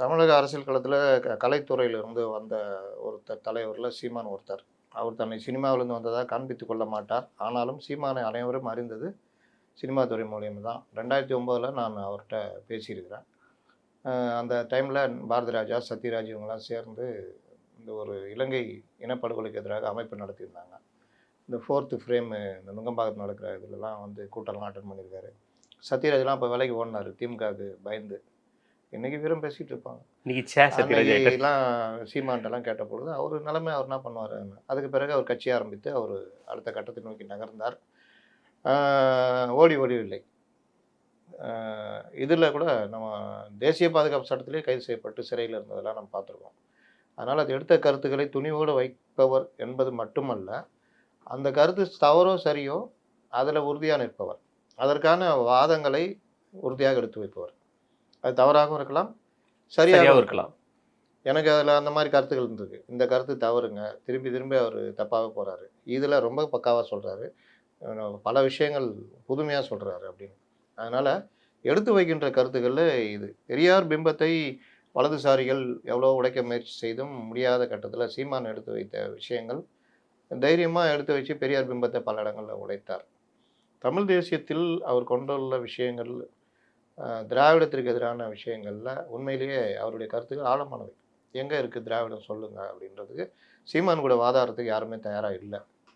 தமிழக அரசியல் களத்தில் க கலைத்துறையிலிருந்து வந்த ஒருத்தர் தலைவரில் சீமான் ஒருத்தர். அவர் தன்னை சினிமாவிலிருந்து வந்ததாக காண்பித்து கொள்ள மாட்டார். ஆனாலும் சீமானை அனைவரும் அறிந்தது சினிமா துறை மூலியம் தான் ரெண்டாயிரத்தி ஒம்போதில் நான் அவர்கிட்ட பேசியிருக்கிறேன். அந்த டைமில் பாரதிராஜா சத்யராஜ் இவங்கெல்லாம் சேர்ந்து இந்த ஒரு இலங்கை இனப்படுகொலைக்கு எதிராக அமைப்பு நடத்தியிருந்தாங்க. இந்த ஃபோர்த்து ஃப்ரேமு இந்த நுங்கம்பாக்கத்தில் நடக்கிற இதுலலாம் வந்து கூட்டம்லாம் அட்டன் பண்ணியிருக்காரு. சத்யராஜ்லாம் இப்போ வேலைக்கு ஓடினார். திமுகவுக்கு பயந்து. இன்னைக்கு வீரம் பேசிகிட்டு இருப்பாங்க. இன்னைக்கு. எல்லாம் சீமான்ட்டெல்லாம் கேட்ட பொழுது அவர் நிலைமை அவர் என்ன பண்ணுவார்? அதுக்கு பிறகு அவர் கட்சி ஆரம்பித்து அவர் அடுத்த கட்டத்தை நோக்கி நகர்ந்தார். ஓடி ஓடிவில்லை. இதில் கூட நம்ம தேசிய பாதுகாப்பு சட்டத்திலே கைது செய்யப்பட்டு சிறையில் இருந்ததெல்லாம் நம்ம பார்த்துருக்கோம். அதனால் அது எடுத்த கருத்துக்களை துணிவோடு வைப்பவர் என்பது மட்டுமல்ல அந்த கருத்து தவறோ சரியோ அதில் உறுதியாக நிற்பவர். அதற்கான வாதங்களை உறுதியாக எடுத்து வைப்பவர். அது தவறாகவும் இருக்கலாம் சரியாகவும் இருக்கலாம். எனக்கு அதில் அந்த மாதிரி கருத்துக்கள் இருந்திருக்கு இந்த கருத்து தவறுங்க. திரும்பி திரும்பி அவர் தப்பாக போகிறாரு இதில் ரொம்ப பக்காவாக சொல்கிறாரு பல விஷயங்கள் புதுமையாக சொல்கிறாரு அப்படின்னு. அதனால் எடுத்து வைக்கின்ற கருத்துக்களில் இது. பெரியார் பிம்பத்தை வலதுசாரிகள் எவ்வளோ உடைக்க முயற்சி செய்தும் முடியாத கட்டத்தில் சீமான் எடுத்து வைத்த விஷயங்கள் தைரியமாக எடுத்து வச்சு பெரியார் பிம்பத்தை பல இடங்களில் உடைத்தார். தமிழ் தேசியத்தில் அவர் கொண்டுள்ள விஷயங்கள் திராவிடத்திற்கு எதிரான விஷயங்களில் உண்மையிலேயே அவருடைய கருத்துக்கள் ஆழமானவை. எங்கே இருக்குது திராவிடம் சொல்லுங்கள் அப்படின்றதுக்கு சீமான் கூட வாதாடுறதுக்கு யாருமே தயாராக இல்லை.